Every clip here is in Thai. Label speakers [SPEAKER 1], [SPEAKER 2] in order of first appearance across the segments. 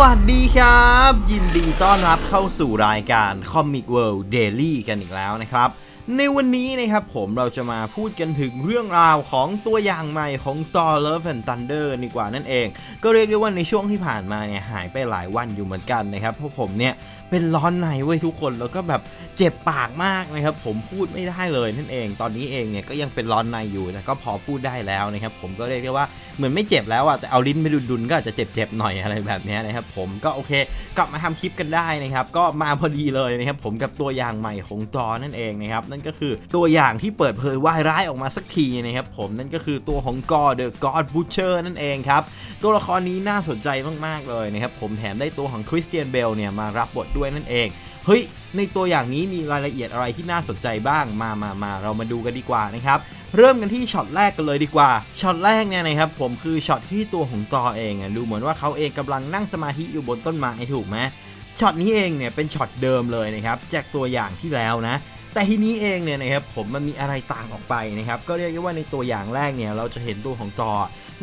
[SPEAKER 1] วัสดีครับ ยินดีต้อนรับเข้าสู่รายการ Comic World Daily กันอีกแล้วนะครับ ในวันนี้นะครับผมเราจะมาพูดกันถึงเรื่องราวของตัวอย่างใหม่ของ Thor Love and Thunder ดีกว่านั่นเอง ก็เรียกได้ว่าในช่วงที่ผ่านมาเนี่ยหายไปหลายวันอยู่เหมือนกันนะครับเพราะผมเนี่ย เป็นร้อนในเว้ยทุกคนแล้วก็แบบเจ็บปากมากนะครับ ผมพูดไม่ได้เลยนั่นเอง ตอนนี้เองเนี่ยก็ยังเป็นร้อนในอยู่แต่ก็พอพูดได้แล้วนะครับ ผมก็เรียกได้ว่าเหมือนไม่เจ็บแล้วอะแต่เอาลิ้นไปดุนๆก็อาจจะเจ็บๆหน่อยอะไรแบบนี้นะครับ ผมก็โอเคกลับมาทำคลิปกันได้นะครับ ก็มาพอดีเลยนะครับ ผมกับตัวอย่างใหม่ของจอนั่นเองนะครับนั่นก็คือตัวอย่างที่เปิดเผยวายร้ายออกมาสักทีนะครับ ผมนั่นก็คือตัวของกอเดอะกอดบูเชอร์นั่นเองครับตัวละครนี้น่าสนใจมากๆเลยนะครับผมแถมได้ตัวของคริสเตียนเบลเนี่ยมารับบทด้วยนั่นเอง เฮ้ย ในตัวอย่างนี้มีรายละเอียดอะไรที่น่าสนใจบ้างมามามาเรามาดูกันดีกว่านะครับเริ่มกันที่ช็อตแรกกันเลยดีกว่า ช็อตแรกเนี่ยนะครับผมคือช็อตที่ตัวของตอเองอะดูเหมือนว่าเขาเองกำลังนั่งสมาธิอยู่บนต้นไม้ถูกไหมช็อตนี้เองเนี่ยเป็นช็อตเดิมเลยนะครับจากตัวอย่างที่แล้วนะ แต่ทีนี้เองเนี่ยนะครับผมมันมีอะไรต่างออกไปนะครับก็เรียกได้ว่าในตัวอย่างแรกเนี่ยเราจะเห็นตัวของจอ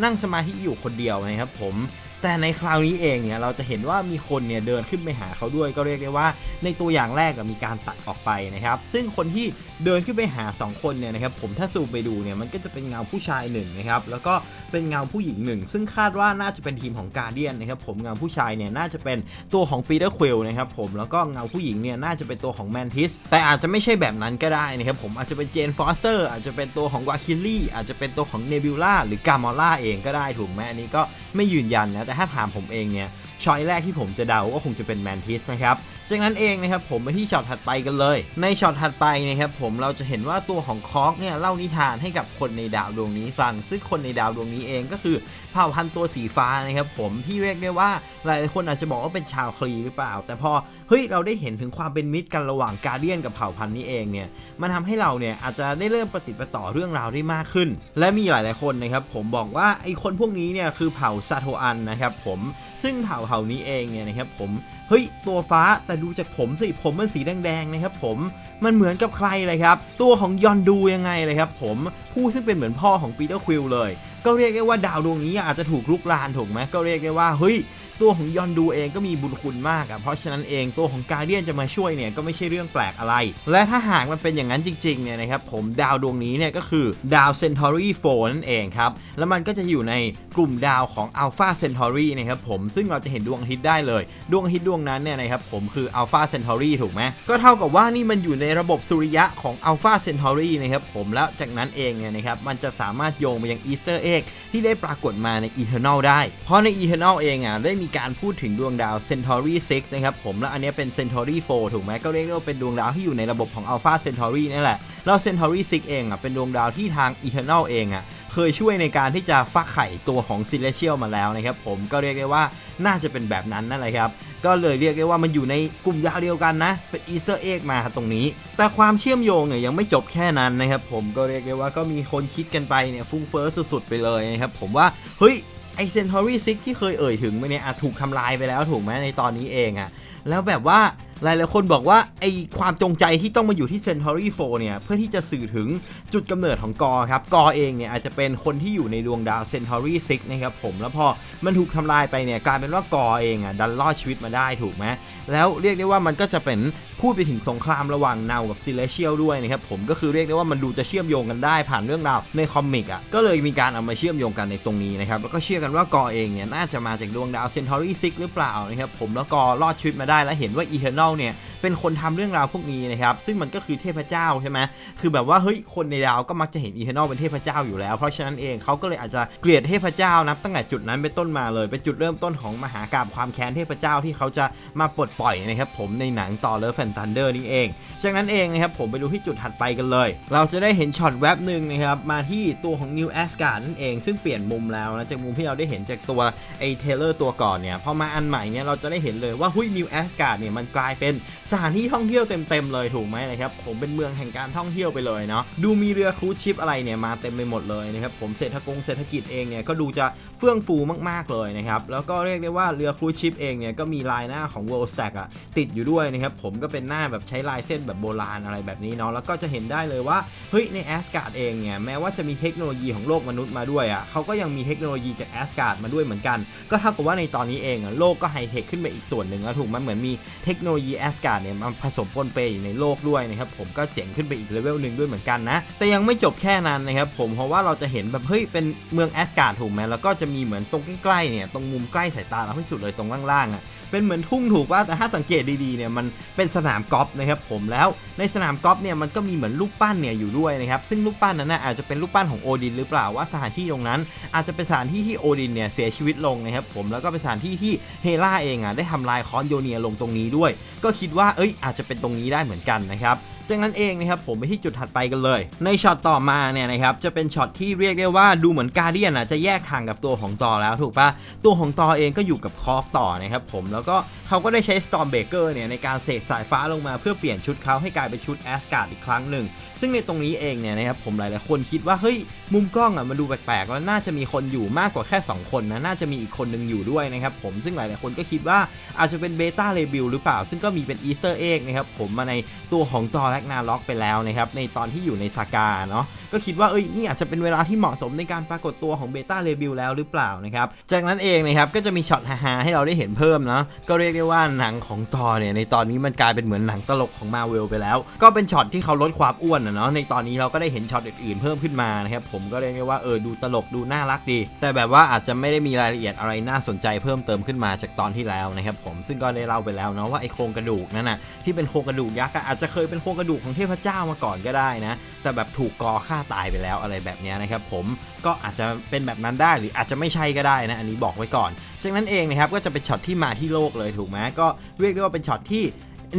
[SPEAKER 1] นั่งสมาธิอยู่คนเดียวนะครับผม แต่ในคราวนี้เองเนี่ยเราจะเห็นว่ามีคนเนี่ยเดินขึ้นไปหาเขาด้วยก็เรียกได้ว่า ในตัวอย่างแรกมีการตัดออกไปนะครับ ซึ่งคนที่เดินขึ้นไปหา 2 คนเนี่ยนะครับผมถ้าซูมไปดูเนี่ยมันก็จะเป็นเงาผู้ชายหนึ่งนะครับแล้วก็เป็นเงาผู้หญิงหนึ่งซึ่งคาดว่าน่าจะเป็นทีมของกาเดียนนะครับผมเงาผู้ชายเนี่ยน่าจะเป็นตัวของปีเตอร์ควิลนะครับผมแล้วก็เงาผู้หญิงเนี่ยน่าจะเป็นตัวของแมนทิสแต่อาจจะไม่ใช่แบบนั้นก็ได้นะครับผมอาจจะเป็นเจนฟอสเตอร์อาจจะเป็นตัวของวาคิลลี่อาจจะเป็นตัวของเนบิวล่าหรือกามอล่าเองก็ได้ถูกไหมอันนี้ก็ไม่ยืนยันนะแต่ถ้าถามผมเองเนี่ยช้อยแรกที่ผมจะเดาก็คงจะเป็นแมนทิสนะครับ จากนั้นเองนะครับผมไปที่ช็อตถัดไปกันเลย ในช็อตถัดไปนะครับผมเราจะเห็นว่าตัวของคอกเนี่ยเล่านิทานให้กับคนในดาวดวงนี้ฟัง ซึ่งคนในดาวดวงนี้เองก็คือเผ่าพันธุ์ตัวสีฟ้านะครับผมที่เรียกได้ว่าหลายคนอาจจะบอกว่าเป็นชาวคลีหรือเปล่า แต่พอเฮ้ยเราได้เห็นถึงความเป็นมิตรกันระหว่างกาเดียนกับเผ่าพันธุ์นี้เองเนี่ยมันทำให้เราเนี่ยอาจจะได้เริ่มปฏิดประต่อเรื่องราวได้มากขึ้น และมีหลาย ๆ คนนะครับผมบอกว่าไอ้คนพวกนี้เนี่ยคือเผ่าซาโทอันนะครับผมซึ่งเผ่าเผ่านี้เองเนี่ยนะครับผม เฮ้ย ตัวฟ้าแต่ดูจากผมสิผมมันสีแดงๆนะครับผมมันเหมือนกับใครเลยครับ ตัวของยอนดูยังไงเลยครับผมผู้ซึ่งเป็นเหมือนพ่อของปีเตอร์ควิลเลย ก็เรียกได้ว่าดาวดวงนี้อาจจะถูกลุกลานถูกไหมก็เรียกได้ว่าเฮ้ย ตัวของยอนดูเองก็มีบุญคุณมากอะเพราะฉะนั้นเองตัวของกาเดียนจะมาช่วยเนี่ยก็ไม่ใช่เรื่องแปลกอะไร และถ้าหากมันเป็นอย่างนั้นจริงๆเนี่ยนะครับผมดาวดวงนี้เนี่ยก็คือดาว Centauri 4 นั่นเองครับ แล้วมันก็จะอยู่ในกลุ่มดาวของ Alpha Centauri นะครับผมซึ่งเราจะเห็นดวงอาทิตย์ได้เลย ดวงอาทิตย์ดวงนั้นเนี่ยนะครับผมคือ Alpha Centauri ถูกไหมก็เท่ากับว่านี่มันอยู่ในระบบสุริยะของ Alpha Centauri นะครับผมแล้วจากนั้นเองเนี่ยนะครับมันจะสามารถโยงไปยัง Easter egg ที่ได้ปรากฏมาใน Eternal ได้ เพราะใน Eternal เองอะได้มีการพูดถึงดวงดาว Centauri 6 นะครับผม และอันนี้เป็น Centauri 4 ถูกไหมก็เรียกได้ว่าเป็นดวงดาวที่อยู่ในระบบของ Alpha Centauri นี่แหละ แล้ว Centauri 6 เองอะเป็นดวงดาวที่ทาง Eternal เองอะเคยช่วยในการที่จะฟักไข่ตัวของ Celestial มาแล้วนะครับผมก็เรียกได้ว่าน่าจะเป็นแบบนั้นนั่นแหละครับ ก็เลยเรียกได้ว่ามันอยู่ในกลุ่มดาวเดียวกันนะ เป็น Easter egg มาตรงนี้ แต่ความเชื่อมโยงเนี่ยยังไม่จบแค่นั้นนะครับผมก็เรียกได้ว่าก็มีคนคิดกันไปเนี่ยฟุ้งเฟ้อสุดๆไปเลยนะครับผมว่าเฮ้ย ไอเซนทอรี่ซิกที่เคยเอ่ยถึงไปเนี่ยอาจถูกทำลายไปแล้วถูกไหมในตอนนี้เองอะแล้วแบบว่าหลายๆคนบอกว่าไอความจงใจที่ต้องมาอยู่ที่ Centauri 4 เนี่ย เพื่อที่จะสื่อถึงจุดกำเนิดของกอครับ กอเองเนี่ยอาจจะเป็นคนที่อยู่ในดวงดาว Centauri 6 นะครับผม แล้วพอมันถูกทำลายไปเนี่ย กลายเป็นว่ากอเองอะดันรอดชีวิตมาได้ถูกไหมแล้วเรียกได้ว่ามันก็จะเป็นพูดไปถึงสงครามระหว่างเนากับ Celestial ด้วยนะครับผมก็คือเรียกได้ว่ามันดูจะเชื่อมโยงกันได้ผ่านเรื่องราวในคอมิกอะก็เลยมีการเอามาเชื่อมโยงกันในตรงนี้นะครับแล้วก็เชื่อกันว่ากอเองเนี่ยน่าจะมาจากดวงดาว Centauri 6 หรือเปล่านะครับผมแล้วกอรอดชีวิตมาได้และเห็นว่า Eternal เนี่ยเป็นคนทำเรื่องราวพวกนี้นะครับซึ่งมันก็คือเทพเจ้าใช่ไหมคือแบบว่าเฮ้ยคนในดาวก็มักจะเห็น Eternal เป็นเทพเจ้าอยู่แล้ว เพราะฉะนั้นเองเขาก็เลยอาจจะเกลียดเทพเจ้านับตั้งแต่จุดนั้นเป็นต้นมาเลยเป็นจุดเริ่มต้นของมหากราบความแค้นเทพเจ้าที่เขาจะมาปลดปล่อยนะครับผมในหนังต่อเลิฟแฟนตันเดอร์นี่เองจากนั้นเองนะครับผมไปดูที่จุดถัดไปกันเลย เราจะได้เห็นช็อตแวบหนึ่งนะครับมาที่ตัวของ New Asgard นั่นเองซึ่งเปลี่ยนมุมแล้วนะจากมุมที่เราได้เห็นจากตัวไอเทเลอร์ตัวก่อนเนี่ยพอมาอันใหม่เนี่ยเราจะได้เห็นเลยว่าหุ้ย New Asgard เนี่ยมันกลายเป็นสถานที่ท่องเที่ยวเต็มๆเลยถูกไหมนะครับผมเป็นเมืองแห่งการท่องเที่ยวไปเลยเนาะดูมีเรือครูซชิปอะไรเนี่ยมาเต็มไปหมดเลยนะครับผมเศรษฐกงเศรษฐกิจเองเนี่ยก็ดูจะเฟื่องฟูมากๆเลยนะครับแล้วก็เรียกได้ว่าเรือครูชิปเองเนี่ยก็มีลายหน้าของ World Stack อะติดอยู่ด้วยนะครับผมก็เป็นหน้าแบบใช้ลายเส้นแบบโบราณอะไรแบบนี้เนาะแล้วก็จะเห็นได้เลยว่าเฮ้ยในแอสการ์ดเองเนี่ยแม้ว่าจะมีเทคโนโลยีของโลกมนุษย์มาด้วยอะเขาก็ยังมีเทคโนโลยีจากแอสการ์ดมาด้วยเหมือนกัน ก็เท่ากับว่าในตอนนี้เองโลกก็ไฮเทคขึ้นไปอีกส่วนหนึ่งแล้วถูกไหมเหมือนมีเทคโนโลยีแอสการ์ดเนี่ยมาผสมปนเปอยู่ในโลกด้วยนะครับผมก็เจ๋งขึ้นไปอีกเลเวลหนึ่งด้วยเหมือนกันนะ แต่ยังไม่จบแค่นั้นนะครับผมเพราะว่าเราจะเห็นแบบเฮ้ยเป็นเมืองแอสการ์ดถูกไหมแล้วก็จะมีเหมือนตรงใกล้ๆเนี่ยตรงมุมใกล้สายตาเราที่สุดเลยตรงล่างๆอะเป็นเหมือนทุ่งถูกป่ะแต่ถ้าสังเกตดีๆเนี่ยมันเป็นสนามกอล์ฟนะครับผมแล้วในสนามกอล์ฟเนี่ยมันก็มีเหมือนลูกปั้นเนี่ยอยู่ด้วยนะครับซึ่งลูกปั้นนั้นนะอาจจะเป็นลูกปั้นของโอดินหรือเปล่าว่าสถานที่ตรงนั้น อาจจะเป็นสถานที่ที่โอดินเนี่ยเสียชีวิตลงนะครับผมแล้วก็เป็นสถานที่ที่เฮล่าเองอะได้ทำลายคอนโยเนียลงตรงนี้ด้วย ก็คิดว่าเอ้ยอาจจะเป็นตรงนี้ได้เหมือนกันนะครับจากนั้นเองนะครับผมไปที่จุดถัดไปกันเลย ในช็อตต่อมาเนี่ยนะครับจะเป็นช็อตที่เรียกได้ว่าดูเหมือนการเดียนอะจะแยกทางกับตัวของตอแล้วถูกปะตัวของตอเองก็อยู่กับคอกต่อนะครับผมแล้วก็ เขาก็ได้ใช้ Storm Breaker เนี่ยในการเสกสายฟ้าลงมาเพื่อเปลี่ยนชุดเขาให้กลายเป็นชุดแอสการ์ดอีกครั้งหนึ่ง ซึ่งในตรงนี้เองเนี่ยนะครับผมหลายๆคนคิดว่าเฮ้ยมุมกล้องอะมันดูแปลกๆแล้วน่าจะมีคนอยู่มากกว่าแค่ 2 คนนะน่าจะมีอีกคนหนึ่งอยู่ด้วยนะครับผมซึ่งหลายๆคนก็คิดว่าอาจจะเป็นเบต้าเรบิวหรือเปล่า ซึ่งก็มีเป็นอีสเตอร์เอ็กนะครับผมมาในตัวของตอแลกนาล็อกไปแล้วนะครับในตอนที่อยู่ในซากาเนาะก็คิดว่าเอ้ยนี่อาจจะเป็นเวลาที่เหมาะสมในการปรากฏตัวของเบต้าเรบิวแล้วหรือเปล่านะครับจากนั้นเองนะครับก็จะมีช็อตฮาๆให้เราได้เห็นเพิ่มเนาะก็เรียกได้ว่าหนังของตอเนี่ยในตอนนี้มันกลายเป็นเหมือนหนังตลกของมาเวลไปแล้ว ก็เป็นช็อตที่เขาลดความอ้วนนะเนาะในตอนนี้เราก็ได้เห็นช็อตอื่นๆเพิ่มขึ้นมานะครับผมก็เรียกได้ว่าเออดูตลกดูน่ารักดี แต่แบบว่าอาจจะไม่ได้มีรายละเอียดอะไรน่าสนใจเพิ่มเติมขึ้นมาจากตอนที่แล้วนะครับผมซึ่งก็ได้เล่าไปแล้วเนาะว่าไอโครงกระดูกนั่นนะที่เป็นโครงกระดูกยักษ์อาจจะเคยเป็นโครงกระดูกของเทพเจ้ามาก่อนก็ได้นะแต่แบบถูกกอฆ่าตายไปแล้วอะไรแบบนี้นะครับผมก็อาจจะเป็นแบบนั้นได้หรืออาจจะไม่ใช่ก็ได้นะอันนี้บอกไว้ก่อน จากนั้นเองนะครับก็จะเป็นช็อตที่มาที่โลกเลยถูกไหมก็เรียกได้ว่าเป็นช็อตที่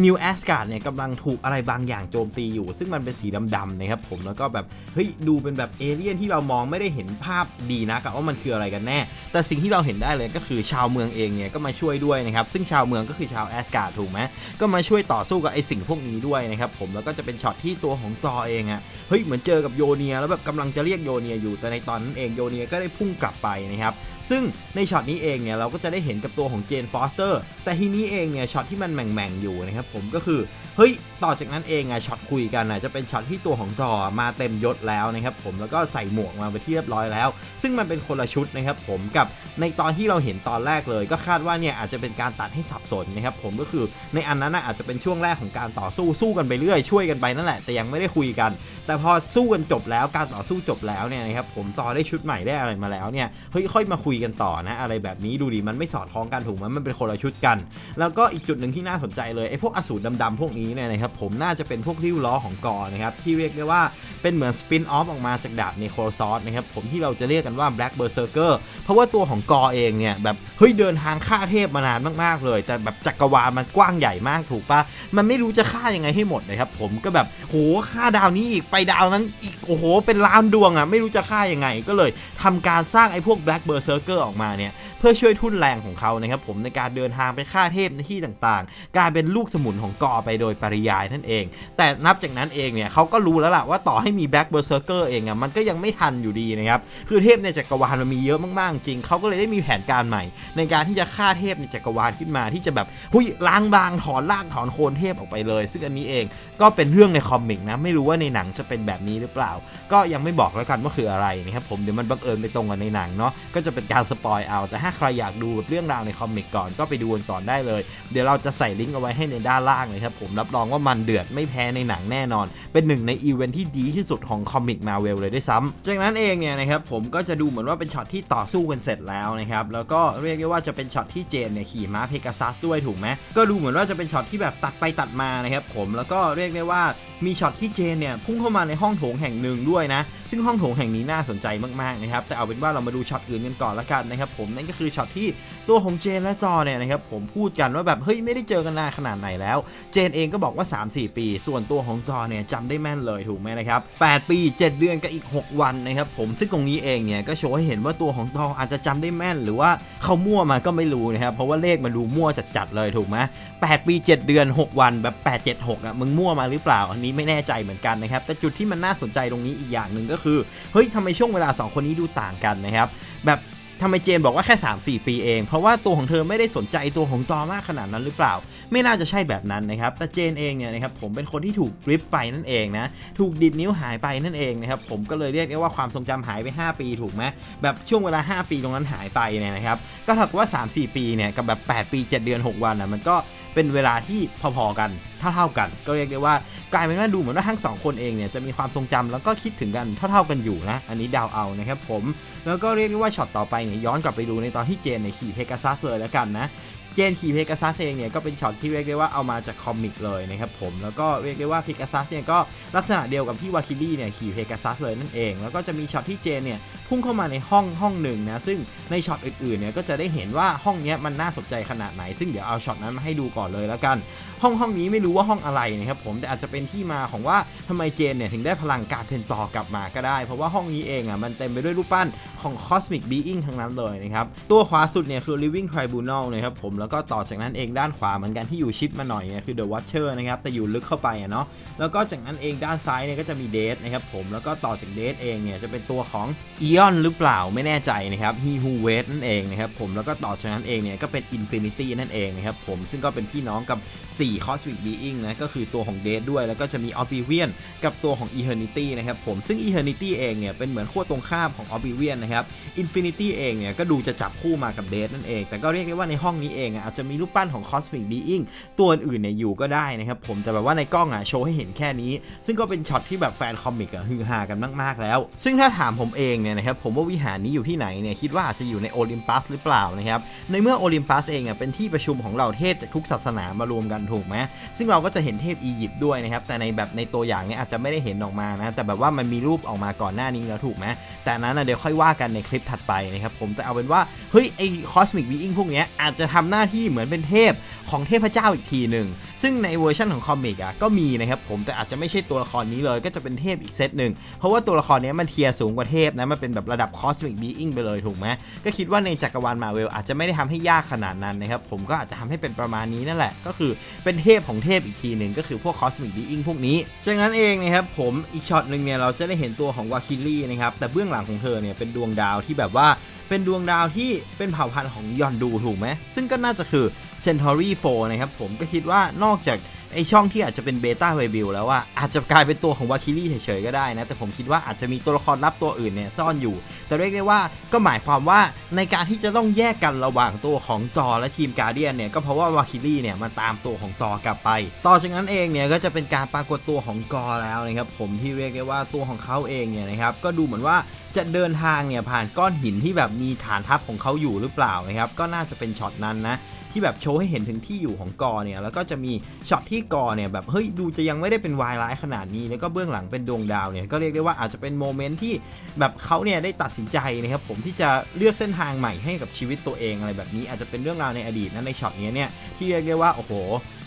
[SPEAKER 1] นิวแอสการ์ดเนี่ยกำลังถูกอะไรบางอย่างโจมตีอยู่ ซึ่งมันเป็นสีดำๆนะครับผมแล้วก็แบบเฮ้ยดูเป็นแบบเอเลี่ยนที่เรามองไม่ได้เห็นภาพดีนะกับว่ามันคืออะไรกันแน่ แต่สิ่งที่เราเห็นได้เลยก็คือชาวเมืองเองเนี่ยก็มาช่วยด้วยนะครับซึ่งชาวเมืองก็คือชาวแอสการ์ดถูกไหมก็มาช่วยต่อสู้กับไอสิ่งพวกนี้ด้วยนะครับผมแล้วก็จะเป็นช็อตที่ตัวของตอเองอะเฮ้ยเหมือนเจอกับโยเนียแล้วแบบกำลังจะเรียกโยเนียอยู่แต่ในตอนนั้นเองโยเนียก็ได้พุ่งกลับไปนะครับ ซึ่งในช็อตนี้เองเนี่ยเราก็จะได้เห็นกับตัวของเจนฟอสเตอร์แต่ทีนี้เองเนี่ยช็อตที่มันแหม่งๆอยู่นะครับผมก็คือเฮ้ยต่อจากนั้นเองอะช็อตคุยกันอะจะเป็นช็อตที่ตัวของต่อมาเต็มยศแล้วนะครับผมแล้วก็ใส่หมวกมาไปที่เรียบร้อยแล้ว ซึ่งมันเป็นคนละชุดนะครับผมกับในตอนที่เราเห็นตอนแรกเลย ก็คาดว่าเนี่ยอาจจะเป็นการตัดให้สับสนนะครับผมก็คือในอันนั้นนะอาจจะเป็นช่วงแรกของการต่อสู้สู้กันไปเรื่อยช่วยกันไปนั่นแหละแต่ยังไม่ได้คุยกัน แต่พอสู้กันจบแล้วการต่อสู้จบแล้วเนี่ยนะครับผมต่อได้ชุดใหม่ได้อะไรมาแล้วเนี่ยเฮ้ยค่อยมาคุยกันต่อนะ อะไรแบบนี้ดูดิมันไม่สอดคล้องกันถูกไหมมันเป็นคนละชุดกัน แล้วก็อีกจุดหนึ่งที่น่าสนใจเลยไอ้พวกอสูรดำๆพวกนี้เนี่ยนะครับผมน่าจะเป็นพวกริ้วล้อของกอนะครับที่เรียกได้ว่าเป็นเหมือนสปินออฟออกมาจากดาบเนโครซอสนะครับผมที่เราจะเรียกกันว่า Black Berserker เพราะว่าตัวของกอเองเนี่ยแบบเฮ้ยเดินทางฆ่าเทพมานานมากๆเลย แต่แบบจักรวาลมันกว้างใหญ่มากถูกปะมันไม่รู้จะฆ่ายังไงให้หมดนะครับผมก็แบบโหฆ่าดาวนี้อีกไปดาวนั้นอีก โอ้โห เป็นล้านดวงอะ ไม่รู้จะฆ่ายังไง ก็เลยทำการสร้างไอ้พวก Black Berserker ออกมาเนี่ย เพื่อช่วยทุ่นแรงของเขานะครับผมในการเดินทางไปฆ่าเทพในที่ต่างๆ กลายเป็นลูกสมุนของกอไปโดยปริยายนั่นเอง แต่นับจากนั้นเองเนี่ยเขาก็รู้แล้วล่ะว่าต่อให้มีแบ็กเบอร์เซอร์เกอร์เองอะมันก็ยังไม่ทันอยู่ดีนะครับ คือเทพในจักรวาลมันมีเยอะมากๆจริงเขาก็เลยได้มีแผนการใหม่ ในการที่จะฆ่าเทพในจักรวาลขึ้นมาที่จะแบบหุยล้างบางถอนรากถอนโคนเทพออกไปเลย ซึ่งอันนี้เองก็เป็นเรื่องในคอมิกนะไม่รู้ว่าในหนังจะเป็นแบบนี้หรือเปล่าก็ยังไม่บอกแล้วกันว่าคืออะไรนะครับผมเดี๋ยวมันบังเอิญไปตรงกันในหนังเนาะก็จะเป็นการสปอยเอา แต่ถ้าใครอยากดูแบบเรื่องราวในคอมิกก่อนก็ไปดูกันก่อนได้เลย เดี๋ยวเราจะใส่ลิงก์เอาไว้ให้ในด้านล่างเลยครับผมรับรองว่ามันเดือดไม่แพ้ในหนังแน่นอน เป็นหนึ่งในอีเวนท์ที่ดีที่สุดของคอมิกมาเวลเลยด้วยซ้ำจากนั้นเองเนี่ยนะครับผมก็จะดูเหมือนว่าเป็นช็อตที่ต่อสู้กันเสร็จแล้วนะครับแล้วก็เรียกได้ว่าจะเป็นช็อตที่เจนเนี่ยขี่ม้าเพกาซัสด้วยถูกไหมก็ดูเหมือนว่าจะเป็นช็อตที่แบบตัดไปตัดมานะครับผมแล้วก็เรียกได้ว่ามีช็อตที่เจนเนี่ยพุ่งเข้ามาในห้องโถงแห่งหนึ่งด้วยนะ ซึ่งห้องโถงแห่งนี้น่าสนใจมากๆนะครับ แต่เอาเป็นว่าเรามาดูช็อตอื่นกันก่อนละกันนะครับผมนั่นก็คือช็อตที่ตัวของเจนและจอเนี่ยนะครับผมพูดกันว่าแบบเฮ้ยไม่ได้เจอกันนานขนาดไหนแล้ว เจนเองก็บอกว่า 3-4 ปี ส่วนตัวของจอเนี่ยจำได้แม่นเลยถูกไหมนะครับ8ปี 7 เดือนกับอีก 6 วันนะครับผมซึ่งตรงนี้เองเนี่ยก็โชว์ให้เห็นว่าตัวของจออาจจะจำได้แม่น หรือว่าเขามั่วมาก็ไม่รู้นะครับเพราะว่าเลขมันดูมั่วจัดๆเลยถูกไหม8ปี 7 เดือน 6 วันแบบ8 7 6อะมึงมั่วมาหรือเปล่าอันนี้ไม่แน่ใจเหมือนกันนะครับแต่จุดที่มันน่าสนใจตรงนี้อีกอย่างหนึ่งก็คือ เฮ้ยทำไมช่วงเวลา 2 คนนี้ดูต่างกันนะครับ แบบ ทำไมเจนบอกว่าแค่ 3-4 ปีเอง เพราะว่าตัวของเธอไม่ได้สนใจตัวของตอมากขนาดนั้นหรือเปล่า ไม่น่าจะใช่แบบนั้นนะครับ แต่เจนเองเนี่ยนะครับผมเป็นคนที่ถูกริปไปนั่นเองนะ ถูกดิดนิ้วหายไปนั่นเองนะครับ ผมก็เลยเรียกได้ว่าความทรงจำหายไป 5 ปีถูกไหมแบบช่วงเวลา 5 ปีตรงนั้นหายไปเนี่ยนะครับ ก็เท่ากับว่า 3-4 ปีเนี่ยกับแบบ 8 ปี 7 เดือน 6 วันอะมันก็เป็นเวลาที่พอๆกันเท่าๆกัน ก็เรียกได้ว่ากลายเป็นว่าดูเหมือนว่าทั้งสองคนเองเนี่ยจะมีความทรงจำแล้วก็คิดถึงกันเท่าๆกันอยู่นะ อันนี้เดาวเอานะครับผม แล้วก็เรียกได้ว่าช็อตต่อไปเนี่ยย้อนกลับไปดูในตอนที่เจนเนี่ยขี่เพกาซัสเลยแล้วกันนะ เจนขี่เพกาซัสเองเนี่ยก็เป็นช็อตที่เรียกได้ว่าเอามาจากคอมิกเลยนะครับผมแล้วก็เรียกได้ว่าเพกาซัสเนี่ยก็ลักษณะเดียวกับที่วาคิลี่เนี่ยขี่เพกาซัสเลยนั่นเอง แล้วก็จะมีช็อตที่เจนเนี่ยพุ่งเข้ามาในห้องห้องหนึ่งนะซึ่งในช็อตอื่นๆเนี่ยก็จะได้เห็นว่าห้องเนี้ยมันน่าสนใจขนาดไหน ซึ่งเดี๋ยวเอาช็อตนั้นมาให้ดูก่อนเลยแล้วกัน ห้องห้องนี้ไม่รู้ว่าห้องอะไรนะครับผมแต่อาจจะเป็นที่มาของว่าทำไมเจนเนี่ยถึงได้พลังการเพนต่อกลับมาก็ได้ เพราะว่าห้องนี้เองอะมันเต็มไปด้วยรูปปั้นของ Cosmic Being ทั้งนั้นเลยนะครับตัวขวาสุดเนี่ยคือ Living Tribunal นะครับผมแล้วก็ต่อจากนั้นเองด้านขวาเหมือนกันที่อยู่ชิดมาหน่อยเนี่ยคือ The Watcher นะครับแต่อยู่ลึกเข้าไปอะเนาะแล้วก็จากนั้นเองด้านซ้ายเนี่ยก็จะมีเดทนะครับผมแล้วก็ต่อจากเดทเองเนี่ยจะเป็นตัวของ Eon หรือเปล่าไม่แน่ใจนะครับ He Who Wait นั่นเองนะครับผมแล้วก็ต่อจากนั้นเองเนี่ยก็เป็น Infinity นั่นเองนะครับผมซึ่งก็เป็นพี่น้องกับ 4 Cosmic Being นะก็คือตัวของเดทด้วยแล้วก็จะมี Oblivion กับตัวของ Eternity นะครับผมซึ่ง Eternity เองเนี่ยเป็นเหมือนขั้วตรงข้ามของ Oblivion นะครับ Infinity เองเนี่ยก็ดูจะจับคู่มากับเดทนั่นเอง แต่ก็เรียกได้ว่าในห้องนี้เองอะอาจจะมีรูปปั้นของ Cosmic Being ตัวอื่นเนี่ยอยู่ก็ได้นะครับผมแต่แบบว่าในกล้องอะโชว์ให้เห็นแค่นี้ ซึ่งก็เป็นช็อตที่แบบแฟนคอมิกอะฮือฮากันมากๆแล้ว ซึ่งถ้าถามผมเองเนี่ยนะครับผมว่าวิหารนี้อยู่ที่ไหนเนี่ยคิดว่าอาจจะอยู่ในโอลิมปัสหรือเปล่านะครับในเมื่อโอลิมปัสเองอะเป็นที่ประชุมของเหล่าเทพจากทุกศาสนามารวมกันถูกไหมซึ่งเราก็จะเห็นเทพอียิปต์ด้วยนะครับแต่ในแบบในตัวอย่างเนี่ยอาจจะไม่ได้เห็นออกมานะแต่แบบว่ามันมีรูปออกมาก่อนหน้านี้แล้วถูกไหมแต่นั้นนะเดี๋ยวค่อยว่ากันในคลิปถัดไปนะครับผมแต่เอาเป็นว่าเฮ้ยไอ้คอสมิกบีอิงพวกเนี้ยอาจจะทำหน้าที่เหมือนเป็นเทพของเทพเจ้าอีกทีหนึ่ง ซึ่งในเวอร์ชันของคอมิกอะก็มีนะครับผมแต่อาจจะไม่ใช่ตัวละครนี้เลย ก็จะเป็นเทพอีกเซตหนึ่งเพราะว่าตัวละครนี้มันเทียร์สูงกว่าเทพนะมันเป็นแบบระดับคอสมิกบีอิงไปเลยถูกไหมก็คิดว่าในจักรวาลมาเวลอาจจะไม่ได้ทำให้ยากขนาดนั้นนะครับผมก็อาจจะทำให้เป็นประมาณนี้นั่นแหละ ก็คือเป็นเทพของเทพอีกทีหนึ่งก็คือพวกคอสมิกบีอิงพวกนี้จากนั้นเองนะครับผมอีกช็อตหนึ่งเนี่ยเราจะได้เห็นตัวของวาคิลี่นะครับแต่เบื้องหลังของเธอเนี่ยเป็นดวงดาวที่แบบว่าเป็นดวงดาวที่เป็นเผ่าพันธุ์ของยอนดูถูกไหมซึ่งก็น่าจะคือ Centauri 4 นะครับ ผมก็คิดว่านอกจากไอช่องที่อาจจะเป็นเบต้าเรบิวแล้วว่าอาจจะกลายเป็นตัวของวาคิลี่เฉยๆก็ได้นะ แต่ผมคิดว่าอาจจะมีตัวละครลับตัวอื่นเนี่ยซ่อนอยู่ แต่เรียกได้ว่าก็หมายความว่าในการที่จะต้องแยกกันระหว่างตัวของจอและทีมการเดียนเนี่ยก็เพราะว่าวาคิลี่เนี่ยมาตามตัวของตอกลับไป ต่อจากนั้นเองเนี่ยก็จะเป็นการปรากฏตัวของกอแล้วนะครับผมที่เรียกได้ว่าตัวของเขาเองเนี่ยนะครับก็ดูเหมือนว่าจะเดินทางเนี่ยผ่านก้อนหินที่แบบมีฐานทัพของเขาอยู่หรือเปล่านะครับก็น่าจะเป็นช็อตนั้นนะ ที่แบบโชว์ให้เห็นถึงที่อยู่ของกอเนี่ยแล้วก็จะมีช็อตที่กอเนี่ยแบบเฮ้ยดูจะยังไม่ได้เป็นวายร้ายขนาดนี้แล้วก็เบื้องหลังเป็นดวงดาวเนี่ยก็เรียกได้ว่าอาจจะเป็นโมเมนต์ที่แบบเขาเนี่ยได้ตัดสินใจนะครับผมที่จะเลือกเส้นทางใหม่ให้กับชีวิตตัวเองอะไรแบบนี้อาจจะเป็นเรื่องราวในอดีตนะในช็อตนี้เนี่ยที่เรียกได้ว่าโอ้โห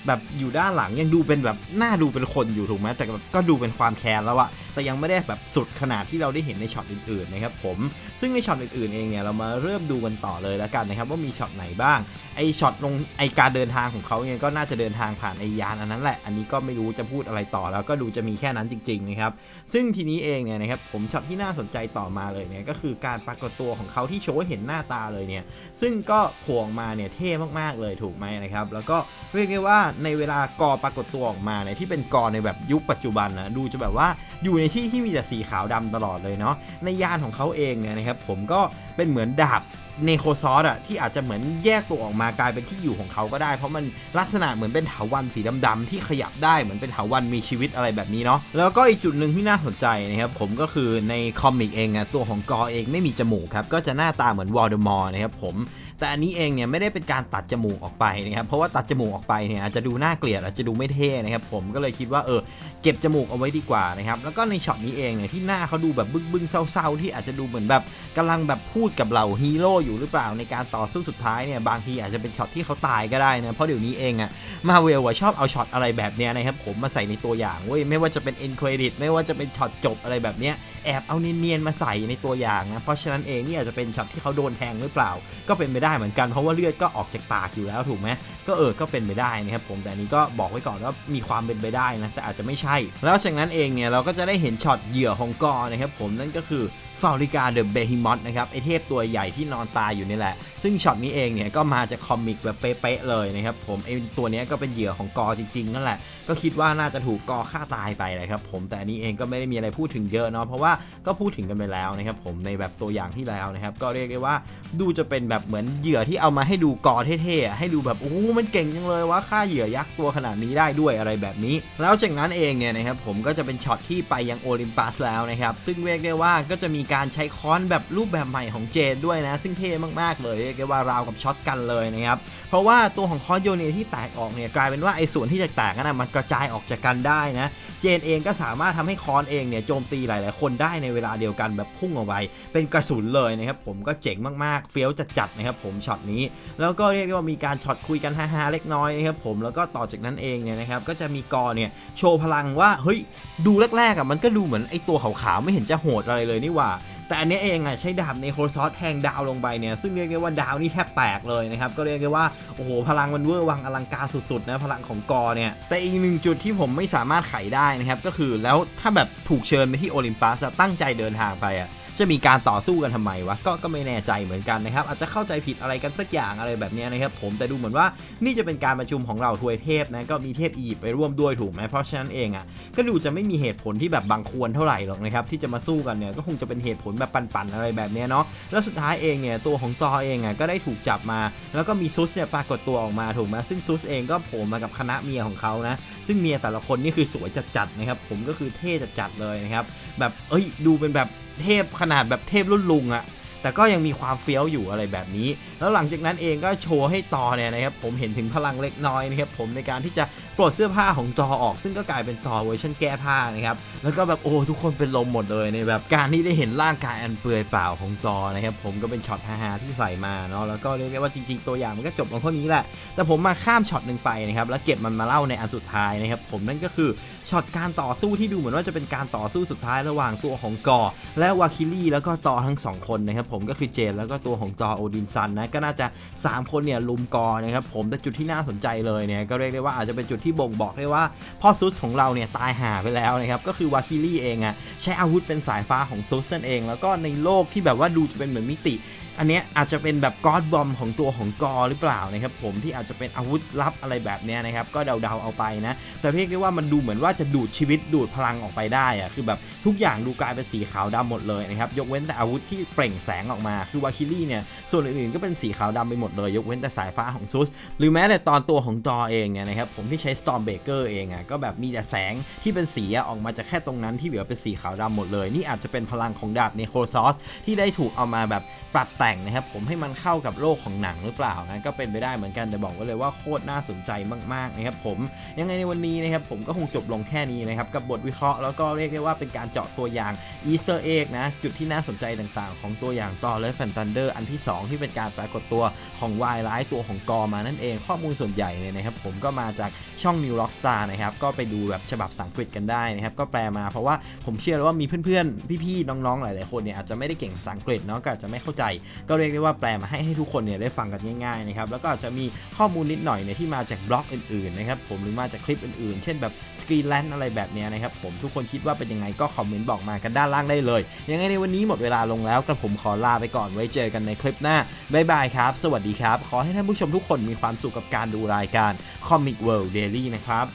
[SPEAKER 1] แบบอยู่ด้านหลังยังดูเป็นแบบหน้าดูเป็นคนอยู่ถูกไหมแต่แบบก็ดูเป็นความแค้นแล้วอะแต่ยังไม่ได้แบบสุดขนาดที่เราได้เห็นในช็อตอื่นๆนะครับผมซึ่งในช็อตอื่นๆเองเนี่ยเรามาเริ่มดูกันต่อเลยแล้วกันนะครับว่ามีช็อตไหนบ้างไอช็อตลงไอการเดินทางของเขาเนี่ยก็น่าจะเดินทางผ่านไอยานอันนั้นแหละอันนี้ก็ไม่รู้จะพูดอะไรต่อแล้วก็ดูจะมีแค่นั้นจริงๆนะครับซึ่งทีนี้เองเนี่ยนะครับผมช็อตที่น่าสนใจต่อมาเลยเนี่ยก็คือการปรากฏตัวของเขาที่โชว์ให้เห็นหน้าตาเลยเนี่ยซึ่งก็โผล่ออกมาเนี่ยเท่มากๆเลยถูกไหมนะครับแล้วก็เรียกได้ว่าในเวลากอปรากฏตัวออกมาเนี่ยที่เป็นกอในแบบยุคปัจจุบันนะดูจะแบบว่าอยู่ในที่ที่มีแต่สีขาวดำตลอดเลยเนาะในยานของเขาเองเนี่ยนะครับผมก็เป็นเหมือนดาบ เนโคซอสอะที่อาจจะเหมือนแยกตัวออกมากลายเป็นที่อยู่ของเขาก็ได้ เพราะมันลักษณะเหมือนเป็นเถาวันสีดำๆที่ขยับได้เหมือนเป็นเถาวันมีชีวิตอะไรแบบนี้เนาะแล้วก็อีกจุดหนึ่งที่น่าสนใจนะครับผมก็คือในคอมิกเองอะตัวของกอเองไม่มีจมูกครับก็จะหน้าตาเหมือนวอลเดอมอร์นะครับผมแต่อันนี้เองเนี่ยไม่ได้เป็นการตัดจมูกออกไปนะครับเพราะว่าตัดจมูกออกไปเนี่ยอาจจะดูน่าเกลียดอาจจะดูไม่เท่นะครับผมก็เลยคิดว่าเออเก็บจมูกเอาไว้ดีกว่านะครับแล้วก็ในช็อตนี้เองเนี่ยที่หน้าเขาดูแบบบึ้งๆเศร้าๆ ที่อาจจะดูเหมือนแบบกำลังแบบพูดกับเหล่าฮีโร่อยู่หรือเปล่าในการต่อสู้สุดท้ายเนี่ยบางทีอาจจะเป็นช็อตที่เขาตายก็ได้นะเพราะเดี๋ยวนี้เองอะมาเวลชอบเอาช็อตอะไรแบบเนี้ยนะครับผมมาใส่ในตัวอย่างเว้ยไม่ว่าจะเป็นเอ็นเครดิตไม่ว่าจะเป็นช็อตจบอะไรแบบเนี้ยแอบเอาเนียนๆมาใส่ในตัวอย่างนะเพราะฉะนั้นเองนี่อาจจะเป็นช็อตที่เขาโดนแทงหรือเปล่า ก็เป็นไปได้เหมือนกันเพราะว่าเลือดก็ออกจากปากอยู่แล้วถูกไหมก็เออก็เป็นไปได้นะครับผมแต่อันนี้ก็บอกไว้ก่อนว่ามีความเป็นไปได้นะแต่อาจจะไม่ใช่ แล้วจากนั้นเองเนี่ยเราก็จะได้เห็นช็อตเหยื่อของกอนะครับผมนั่นก็คือฟาริกาเดอะเบฮิมอ h นะครับไอเทพตัวใหญ่ที่นอนตายอยู่นี่แหละ ซึ่งช็อตนี้เองเนี่ยก็มาจากคอมิกแบบเป๊ะๆเลยนะครับผมไอตัวเนี้ยก็เป็นเหยื่อของกอจริงๆนั่นแหละก็คิดว่าน่าจะถูกกอฆ่าตายไปเลยครับผมแต่นี้เองก็ไม่ได้มีอะไรพูดถึงเยอะเนาะเพราะว่าก็พูดถึงกันไปแล้วนะครับผมในแบบตัวอย่างที่แล้วนะครับก็เรียกได้ว่าดูจะเป็นแบบเหมือนเหยื่อที่เอามาให้ดูกอเท่ๆให้ดูแบบโอ้โหมันเก่งจังเลยว่าฆ่าเหยื่อยักษ์ตัวขนาดนี้ได้ด้วยอะไรแบบนี้ แล้วจากนั้นเองเนี่ยนะครับผมก็จะเป็นช็อตที่ไปยังโอลิมปัสแล้วนะครับซึ่งเรียกได้ว่าก็จะมีการใช้ค้อนแบบรูปแบบใหม่ของเจนด้วยนะ ซึ่งเท่มากๆเลยเรียกว่าราวกับช็อตกันเลยนะครับ เพราะว่าตัวของค้อนโยเนียที่แตกออกเนี่ยกลายเป็นว่าไอ้ส่วนที่จะแตกนั้นนะมันกระจายออกจากกันได้นะเจนเองก็สามารถทำให้คอนเองเนี่ยโจมตีหลาย ๆ คนได้ในเวลาเดียวกันแบบพุ่งเอาไว้เป็นกระสุนเลยนะครับผมก็เจ๋งมากๆ เฟี้ยวจัดๆนะครับผมช็อตนี้ แล้วก็เรียกได้ว่ามีการช็อตคุยกันฮาๆเล็กน้อยนะครับผมแล้วก็ต่อจากนั้นเองเนี่ยนะครับก็จะมีกอเนี่ยโชว์พลังว่าเฮ้ยดูแรกๆอะมันก็ดูเหมือนไอ้ตัวขาวๆไม่เห็นจะโหดอะไรเลยนี่หว่าแต่อันนี้เองอะใช้ดาบในโครซอสแทงดาวลงไปเนี่ยซึ่งเรียกได้ว่าดาวนี่แทบแตกเลยนะครับก็เรียกได้ว่าโอ้โหพลังมันเวอร์วังอลังการสุดๆนะพลังของกอเนี่ยแต่อีกหนึ่งจุดที่ผมไม่สามารถไขได้นะครับก็คือแล้วถ้าแบบถูกเชิญไปที่โอลิมปัสอะตั้งใจเดินทางไปอะ จะมีการต่อสู้กันทำไมวะก็ก็ไม่แน่ใจเหมือนกันนะครับ อาจจะเข้าใจผิดอะไรกันสักอย่างอะไรแบบนี้นะครับผมแต่ดูเหมือนว่านี่จะเป็นการประชุมของเราทวยเทพนะก็มีเทพอียิปต์ไปร่วมด้วยถูกไหมเพราะฉะนั้นเองอะก็ดูจะไม่มีเหตุผลที่แบบบางควรเท่าไหร่หรอกนะครับที่จะมาสู้กันเนี่ยก็คงจะเป็นเหตุผลแบบปั่นๆอะไรแบบนี้เนาะแล้วสุดท้ายเองเนี่ยตัวของจอเองอะก็ได้ถูกจับมา แล้วก็มีซุสเนี่ยปรากฏตัวออกมาถูกไหมซึ่งซุสเองก็โผล่มากับคณะเมียของเขานะซึ่งเมียแต่ละคนนี่คือสวยจัดๆนะครับผมก็คือเท่จัดๆเลยนะครับแบบเอ้ยดูเป็นแบบ เทพขนาดแบบเทพรุ่นลุงอะแต่ก็ยังมีความเฟี้ยวอยู่อะไรแบบนี้ แล้วหลังจากนั้นเองก็โชว์ให้ต่อเนี่ยนะครับผมเห็นถึงพลังเล็กน้อยนะครับผมในการที่จะ ปลดเสื้อผ้าของจอออก ซึ่งก็กลายเป็นต่อเวอร์ชันแก้ผ้านะครับแล้วก็แบบโอ้ทุกคนเป็นลมหมดเลยในแบบการที่ได้เห็นร่างกายอันเปลือยเปล่าของจอนะครับผมก็เป็นช็อตฮาๆที่ใส่มาเนาะแล้วก็เรียกได้ว่าจริงๆตัวอย่างมันก็จบลงเท่านี้แหละ แต่ผมมาข้ามช็อตหนึ่งไปนะครับแล้วเก็บมันมาเล่าในอันสุดท้ายนะครับผมนั่นก็คือช็อตการต่อสู้ที่ดูเหมือนว่าจะเป็นการต่อสู้สุดท้ายระหว่างตัวของกอ และวาคิลี่แล้วก็ตอทั้งสองคนนะครับผมก็คือเจนแล้วก็ตัวของจอโอดินซันนะก็น่าจะ 3 คนเนี่ยลุมกอนะครับผมแต่จุดที่น่าสนใจเลยเนี่ยก็เรียกได้ว่าอาจจะเป็นจุดที่บ่งบอกได้ว่าพ่อซุสของเราเนี่ยตายหาไปแล้วนะครับก็คือวาคิลี่เองอะใช้อาวุธเป็นสายฟ้าของซุสนั่นเอง แล้วก็ในโลกที่แบบว่าดูจะเป็นเหมือนมิติ อันเนี้ยอาจจะเป็นแบบก๊อดบอมของตัวของกอหรือเปล่านะครับผมที่อาจจะเป็นอาวุธลับอะไรแบบเนี้ยนะครับก็เดาๆเอาไปนะ แต่เรียกได้ว่ามันดูเหมือนว่าจะดูดชีวิตดูดพลังออกไปได้อะคือแบบทุกอย่างดูกลายเป็นสีขาวดำหมดเลยนะครับยกเว้นแต่อาวุธที่เปล่งแสงออกมาคือวาคิลี่เนี่ยส่วนอื่นๆก็เป็นสีขาวดำไปหมดเลย ยกเว้นแต่สายฟ้าของซุสหรือแม้แต่ตอนตัวของจอเองเนี่ยนะครับผมที่ใช้ Storm Breaker เองอะก็แบบมีแต่แสงที่เป็นสีออกมาจากแค่ตรงนั้นที่เหลือเป็นสีขาวดำหมดเลย นี่อาจจะเป็นพลังของดาบเนโครซอสที่ได้ถูกเอามาแบบปรับแต่งนะครับผมให้มันเข้ากับโลกของหนังหรือเปล่านะก็เป็นไปได้เหมือนกันแต่บอกไว้เลยว่าโคตรน่าสนใจมากๆนะครับผมยังไงในวันนี้นะครับผมก็คงจบลงแค่นี้นะครับกับบทวิเคราะห์แล้วก็เรียกได้ว่าเป็นการเจาะตัวอย่างอีสเตอร์เอ็กนะจุดที่น่าสนใจต่างๆ ของตัวอย่างต่อและแฟนตันเดอร์อันที่ 2 ที่เป็นการปรากฏตัวของวายร้ายตัวของกอมานั่นเองข้อมูลส่วนใหญ่เนี่ยนะครับผมก็มาจากช่อง New Rockstar นะครับก็ไปดูแบบฉบับภาษาอังกฤษกันได้นะครับก็แปลมาเพราะว่าผมเชื่อว่ามีเพื่อนๆพี่ๆน้องๆหลายๆคนเนี่ยอาจจะไม่ได้เก่งภาษาอังกฤษเนาะก็อาจจะไม่เข้าใจก็เรียกได้ว่าแปลมาให้ให้ทุกคนเนี่ยได้ฟังกันง่ายๆนะครับแล้วก็อาจจะมีข้อมูลนิดหน่อยเนี่ยที่มาจากบล็อกอื่นๆนะครับผมหรือมาจากคลิปอื่นๆ เช่นแบบสกรีนแลนอะไรแบบเนี้ยนะครับผมทุกคนคิดว่าเป็นยังไงก็คอมเมนต์บอกมากันด้านล่างได้เลย ยังไงในวันนี้หมดเวลาลงแล้วกระผมขอลาไปก่อนไว้เจอกันในคลิปหน้าบ๊ายบายครับ สวัสดีครับ ขอให้ท่านผู้ชมทุกคนมีความสุขกับการดูรายการ Comic World Daily นะครับ